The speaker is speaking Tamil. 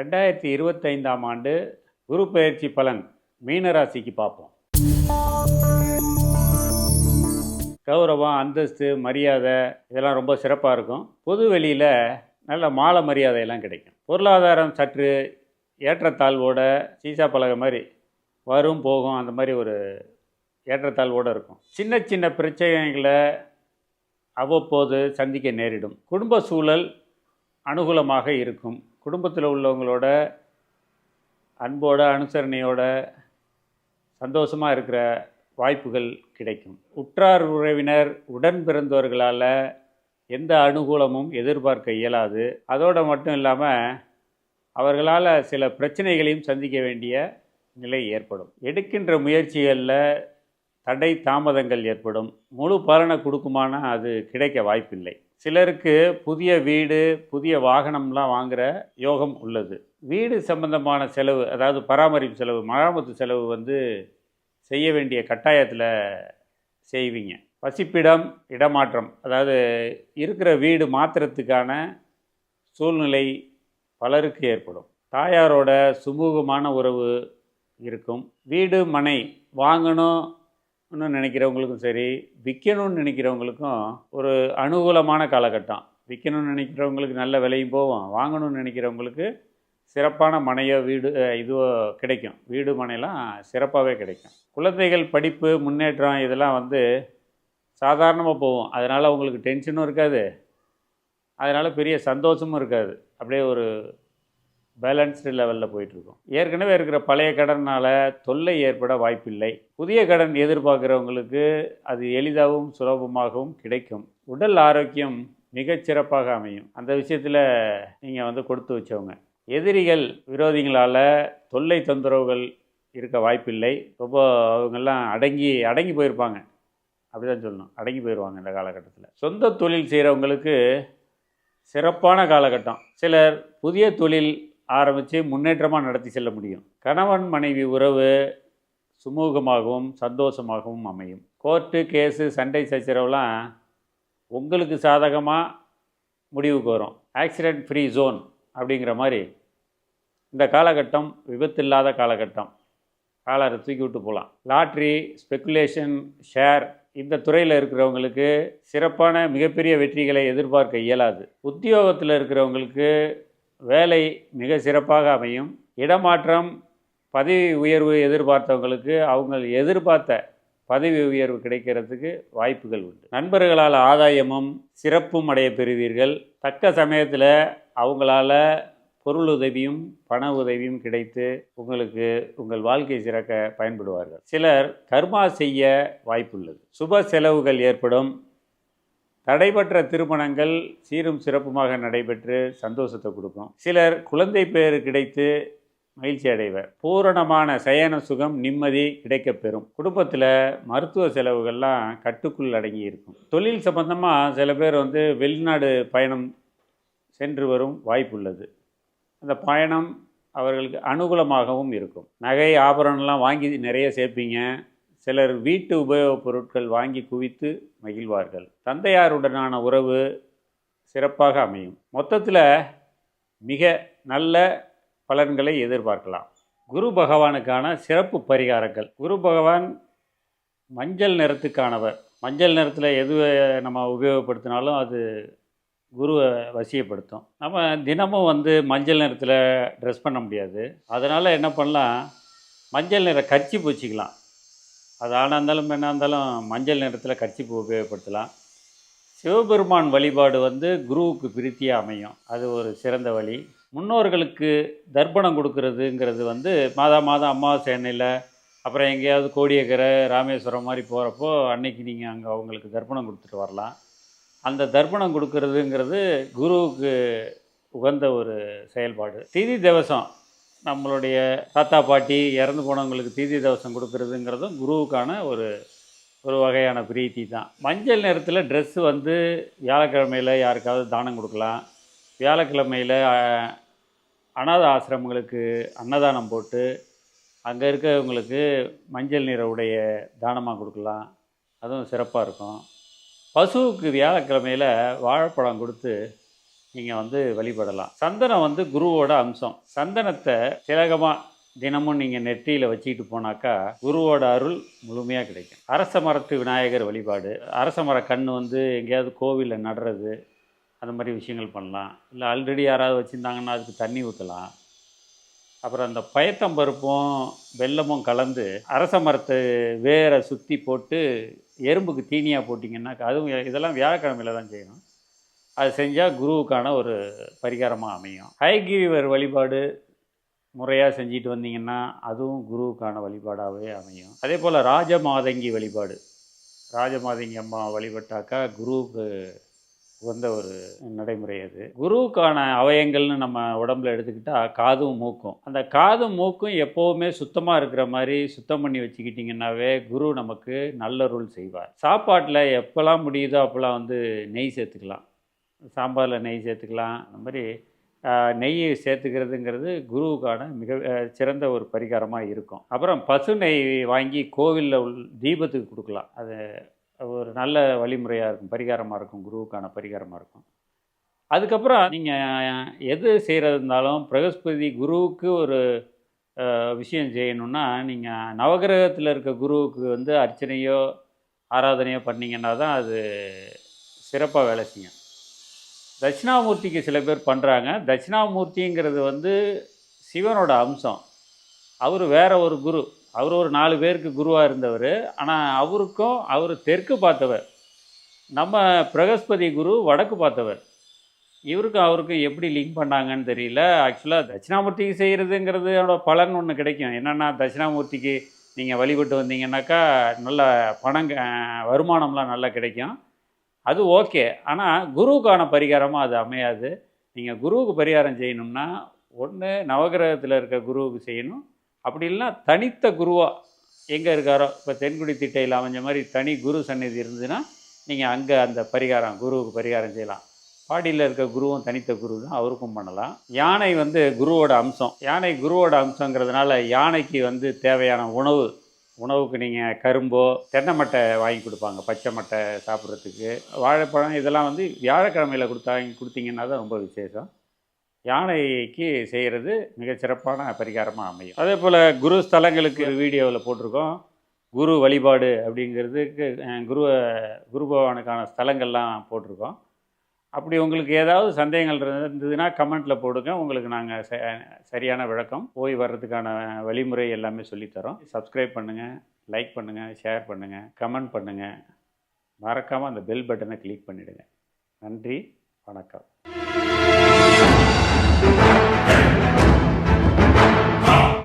ரெண்டாயிரத்தி இருபத்தைந்தாம் ஆண்டு குரு பயிற்சி பலன் மீனராசிக்கு பார்ப்போம். கௌரவம் அந்தஸ்து மரியாதை இதெல்லாம் ரொம்ப சிறப்பாக இருக்கும். பொது வெளியில் நல்ல மாலை மரியாதையெல்லாம் கிடைக்கும். பொருளாதாரம் சற்று ஏற்றத்தாழ்வோட சீசா பலகை மாதிரி வரும் போகும் அந்த மாதிரி ஒரு ஏற்றத்தாழ்வோடு இருக்கும். சின்ன சின்ன பிரச்சனைகளை அவ்வப்போது சந்திக்க நேரிடும். குடும்ப சூழல் அனுகூலமாக இருக்கும். குடும்பத்தில் உள்ளவங்களோட அன்போட அனுசரணையோட சந்தோஷமாக இருக்கிற வாய்ப்புகள் கிடைக்கும். உற்றார் உறவினர் உடன் பிறந்தவர்களால் எந்த அனுகூலமும் எதிர்பார்க்க இயலாது. அதோடு மட்டும் இல்லாமல் அவர்களால் சில பிரச்சனைகளையும் சந்திக்க வேண்டிய நிலை ஏற்படும். எடுக்கின்ற முயற்சிகளில் தடை தாமதங்கள் ஏற்படும். முழு பலனை கொடுக்குமானால் அது கிடைக்க வாய்ப்பில்லை. சிலருக்கு புதிய வீடு புதிய வாகனம்லாம் வாங்குகிற யோகம் உள்ளது. வீடு சம்பந்தமான செலவு அதாவது பராமரிப்பு செலவு மராமத்து செலவு வந்து செய்ய வேண்டிய கட்டாயத்தில் செய்வீங்க. வசிப்பிடம் இடமாற்றம் அதாவது இருக்கிற வீடு மாற்றுறதுக்கான சூழ்நிலை பலருக்கு ஏற்படும். தாயாரோட சுமூகமான உறவு இருக்கும். வீடு மனை வாங்கணும் நினைக்கிறவங்களுக்கும் சரி விற்கணும்னு நினைக்கிறவங்களுக்கும் ஒரு அனுகூலமான காலகட்டம். விற்கணும்னு நினைக்கிறவங்களுக்கு நல்ல விலையும் போகும். வாங்கணும்னு நினைக்கிறவங்களுக்கு சிறப்பான மனையோ வீடு இதுவோ கிடைக்கும். வீடு மனையெல்லாம் சிறப்பாகவே கிடைக்கும். குழந்தைகள் படிப்பு முன்னேற்றம் இதெல்லாம் வந்து சாதாரணமாக போகும். அதனால் உங்களுக்கு டென்ஷனும் இருக்காது. அதனால் பெரிய சந்தோஷமும் இருக்காது. அப்படியே ஒரு பேலன்ஸ்டு லெவலில் போயிட்டுருக்கும். ஏற்கனவே இருக்கிற பழைய கடனால் தொல்லை ஏற்பட வாய்ப்பில்லை. புதிய கடன் எதிர்பார்க்குறவங்களுக்கு அது எளிதாகவும் சுலபமாகவும் கிடைக்கும். உடல் ஆரோக்கியம் மிகச்சிறப்பாக அமையும். அந்த விஷயத்தில் நீங்கள் வந்து கொடுத்து வச்சவங்க. எதிரிகள் விரோதிகளால் தொல்லை தொந்தரவுகள் இருக்க வாய்ப்பில்லை. ரொம்ப அவங்கெல்லாம் அடங்கி அடங்கி போயிருப்பாங்க. அப்படி தான் சொல்லணும். அடங்கி போயிடுவாங்க இந்த காலகட்டத்தில். சொந்த தொழில் செய்கிறவங்களுக்கு சிறப்பான காலகட்டம். சிலர் புதிய தொழில் ஆரம்பித்து முன்னேற்றமாக நடத்தி செல்ல முடியும். கணவன் மனைவி உறவு சுமூகமாகவும் சந்தோஷமாகவும் அமையும். கோர்ட்டு கேஸு சண்டை சச்சரவுலாம் உங்களுக்கு சாதகமாக முடிவுக்கு வரும். ஆக்சிடெண்ட் ஃப்ரீ ஜோன் அப்படிங்கிற மாதிரி இந்த காலகட்டம் விபத்தில்லாத காலகட்டம். காலரை தூக்கி விட்டு போகலாம். லாட்ரி ஸ்பெக்குலேஷன் ஷேர் இந்த துறையில் இருக்கிறவங்களுக்கு சிறப்பான மிகப்பெரிய வெற்றிகளை எதிர்பார்க்க இயலாது. உத்தியோகத்தில் இருக்கிறவங்களுக்கு வேலை மிக சிறப்பாக அமையும். இடமாற்றம் பதவி உயர்வு எதிர்பார்த்தவங்களுக்கு அவங்க எதிர்பார்த்த பதவி உயர்வு கிடைக்கிறதுக்கு வாய்ப்புகள் உண்டு. நண்பர்களால் ஆதாயமும் சிறப்பும் அடைய பெறுவீர்கள். தக்க சமயத்தில் அவங்களால பொருள் உதவியும் பண உதவியும் கிடைத்து உங்களுக்கு உங்கள் வாழ்க்கை சிறக்க பயன்படுவார்கள். சிலர் கர்மா செய்ய வாய்ப்புள்ளது. சுப செலவுகள் ஏற்படும். தடைபற்ற திருமணங்கள் சீரும் சிறப்புமாக நடைபெற்று சந்தோஷத்தை கொடுக்கும். சிலர் குழந்தை பேர் கிடைத்து மகிழ்ச்சி அடைவர். பூரணமான சயன சுகம் நிம்மதி கிடைக்கப்பெறும் குடும்பத்தில் மருத்துவ செலவுகள்லாம் கட்டுக்குள் அடங்கி இருக்கும். தொழில் சம்பந்தமாக சில பேர் வந்து வெளிநாடு பயணம் சென்று வரும் வாய்ப்புள்ளது. அந்த பயணம் அவர்களுக்கு அனுகூலமாகவும் இருக்கும். நகை ஆபரணம்லாம் வாங்கி நிறைய சேர்ப்பீங்க. சிலர் வீட்டு உபயோகப் பொருட்கள் வாங்கி குவித்து மகிழ்வார்கள். தந்தையாருடனான உறவு சிறப்பாக அமையும். மொத்தத்தில் மிக நல்ல பலன்களை எதிர்பார்க்கலாம். குரு பகவானுக்கான சிறப்பு பரிகாரங்கள். குரு பகவான் மஞ்சள் நிறத்துக்கானவர். மஞ்சள் நிறத்தில் எது நம்ம உபயோகப்படுத்தினாலும் அது குருவை வசியப்படுத்தும். நம்ம தினமும் வந்து மஞ்சள் நிறத்தில் ட்ரெஸ் பண்ண முடியாது. அதனால் என்ன பண்ணலாம்? மஞ்சள் நிற கச்சி பூச்சிக்கலாம். அது ஆணாக இருந்தாலும் பெண்ணாக இருந்தாலும் மஞ்சள் நிறத்தில் கட்சிப்பு உபயோகப்படுத்தலாம். சிவபெருமான் வழிபாடு வந்து குருவுக்கு பிரித்தியாக அமையும். அது ஒரு சிறந்த வழி. முன்னோர்களுக்கு தர்ப்பணம் கொடுக்கறதுங்கிறது வந்து மாதா மாதம் அமாவாசை எண்ணெயில் அப்புறம் எங்கேயாவது கோடியக்கரை ராமேஸ்வரம் மாதிரி போகிறப்போ அன்னைக்கு நீங்கள் அங்கே அவங்களுக்கு தர்ப்பணம் கொடுத்துட்டு வரலாம். அந்த தர்ப்பணம் கொடுக்கறதுங்கிறது குருவுக்கு உகந்த ஒரு செயல்பாடு. திதி திவசம். நம்மளுடைய தாத்தா பாட்டி இறந்து போனவங்களுக்கு தீதி தவசம் கொடுக்கறதுங்கிறதும் குருவுக்கான ஒரு ஒரு வகையான பிரீத்தி தான். மஞ்சள் நிறத்தில் ட்ரெஸ்ஸு வந்து வியாழக்கிழமையில் யாருக்காவது தானம் கொடுக்கலாம். வியாழக்கிழமையில் அனாத ஆசிரமங்களுக்கு அன்னதானம் போட்டு அங்கே இருக்கிறவங்களுக்கு மஞ்சள் நிற உடைய தானமாக கொடுக்கலாம். அதுவும் சிறப்பாக இருக்கும். பசுவுக்கு வியாழக்கிழமையில் வாழைப்பழம் கொடுத்து நீங்கள் வந்து வழிபடலாம். சந்தனம் வந்து குருவோட அம்சம். சந்தனத்தை திலகமாக தினமும் நீங்கள் நெற்றியில் வச்சுக்கிட்டு போனாக்கா குருவோட அருள் முழுமையாக கிடைக்கும். அரச மரத்து விநாயகர் வழிபாடு அரச மர கன்று வந்து எங்கேயாவது கோவிலில் நடுறது அந்த மாதிரி விஷயங்கள் பண்ணலாம். இல்லை ஆல்ரெடி யாராவது வச்சுருந்தாங்கன்னா அதுக்கு தண்ணி ஊற்றலாம் அப்புறம் அந்த பயத்தம்பருப்பும் வெல்லமும் கலந்து அரச மரத்து வேரை சுற்றி போட்டு எறும்புக்கு தீனியாக போட்டிங்கன்னா அதுவும் இதெல்லாம் வியாழக்கிழமையில் தான் செய்யணும். அது செஞ்சால் குருவுக்கான ஒரு பரிகாரமாக அமையும். ஹைகிரிவர் வழிபாடு முறையாக செஞ்சுட்டு வந்தீங்கன்னா அதுவும் குருவுக்கான வழிபாடாகவே அமையும். அதே போல் ராஜமாதங்கி வழிபாடு. ராஜமாதங்கி அம்மா வழிபட்டாக்கா குருவுக்கு உகந்த ஒரு நடைமுறை அது. குருவுக்கான அவயங்கள்னு நம்ம உடம்புல எடுத்துக்கிட்டால் காதும் மூக்கும். அந்த காதும் மூக்கும் எப்போவுமே சுத்தமாக இருக்கிற மாதிரி சுத்தம் பண்ணி வச்சுக்கிட்டிங்கன்னாவே குரு நமக்கு நல்ல ரூல் செய்வார். சாப்பாட்டில் எப்போல்லாம் முடியுதோ அப்போல்லாம் வந்து நெய் சேர்த்துக்கலாம். சாம்பாரில் நெய் சேர்த்துக்கலாம். அந்த மாதிரி நெய் சேர்த்துக்கிறதுங்கிறது குருவுக்கான மிக சிறந்த ஒரு பரிகாரமாக இருக்கும். அப்புறம் பசு நெய் வாங்கி கோவிலில் உள் தீபத்துக்கு கொடுக்கலாம். அது ஒரு நல்ல வழிமுறையாக இருக்கும். பரிகாரமாக இருக்கும். குருவுக்கான பரிகாரமாக இருக்கும். அதுக்கப்புறம் நீங்கள் எது செய்கிறது இருந்தாலும் பிரகஸ்பதி குருவுக்கு ஒரு விஷயம் செய்யணுன்னா நீங்கள் நவகிரகத்தில் இருக்க குருவுக்கு வந்து அர்ச்சனையோ ஆராதனையோ பண்ணிங்கன்னா தான் அது சிறப்பாக வேலை செய்யும். தட்சிணாமூர்த்திக்கு சில பேர் பண்ணுறாங்க தட்சிணாமூர்த்திங்கிறது வந்து சிவனோட அம்சம். அவர் வேற ஒரு குரு. அவர் ஒரு நாலு பேருக்கு குருவாக இருந்தவர். ஆனால் அவருக்கும் அவர் தெற்கு பார்த்தவர். நம்ம பிரகஸ்பதி குரு வடக்கு பார்த்தவர். இவருக்கும் அவருக்கும் எப்படி லிங்க் பண்ணாங்கன்னு தெரியல. ஆக்சுவலாக தட்சிணாமூர்த்திக்கு செய்கிறதுங்கிறதோட பலன் ஒன்று கிடைக்கும். என்னென்னா தட்சிணாமூர்த்திக்கு நீங்கள் வழிபட்டு வந்தீங்கன்னாக்கா நல்ல பணம் வருமானம்லாம் நல்லா கிடைக்கும். அது ஓகே. ஆனால் குருவுக்கான பரிகாரமாக அது அமையாது. நீங்கள் குருவுக்கு பரிகாரம் செய்யணும்னா ஒன்று நவகிரகத்தில் இருக்க குருவுக்கு செய்யணும். அப்படி இல்லைன்னா தனித்த குருவாக எங்கே இருக்காரோ இப்போ தென்குடி திட்டையில் அமைஞ்ச மாதிரி தனி குரு சந்நிதி இருந்துன்னா நீங்கள் அங்கே அந்த பரிகாரம் குருவுக்கு பரிகாரம் செய்யலாம். பாடியில் இருக்க குருவும் தனித்த குரு தான் அவருக்கும் பண்ணலாம். யானை வந்து குருவோட அம்சம். யானை குருவோட அம்சங்கிறதுனால யானைக்கு வந்து தேவையான உணவு உணவுக்கு நீங்கள் கரும்போ தென்னை மட்டை வாங்கி கொடுப்பாங்க பச்சை மட்டை சாப்பிட்றதுக்கு. வாழைப்பழம் இதெல்லாம் வந்து வியாழக்கிழமையில் கொடுத்தாங்க கொடுத்தீங்கன்னா தான் ரொம்ப விசேஷம். யானைக்கு செய்கிறது மிகச்சிறப்பான பரிகாரமாக அமையும். அதே போல் குரு ஸ்தலங்களுக்கு வீடியோவில் போட்டிருக்கோம். குரு வழிபாடு அப்படிங்கிறதுக்கு குருவை குரு பகவானுக்கான ஸ்தலங்கள்லாம் போட்டிருக்கோம். அப்படி உங்களுக்கு ஏதாவது சந்தேகங்கள் இருந்ததுன்னா கமெண்ட்டில் போடுங்க. உங்களுக்கு நாங்கள் ச சரியான விளக்கம். போய் வர்றதுக்கான வழிமுறை எல்லாமே சொல்லித்தரோம். சப்ஸ்கிரைப் பண்ணுங்கள் லைக் பண்ணுங்கள் ஷேர் பண்ணுங்கள் கமெண்ட் பண்ணுங்கள் மறக்காமல் அந்த பெல் பட்டனை கிளிக் பண்ணிவிடுங்க நன்றி வணக்கம்.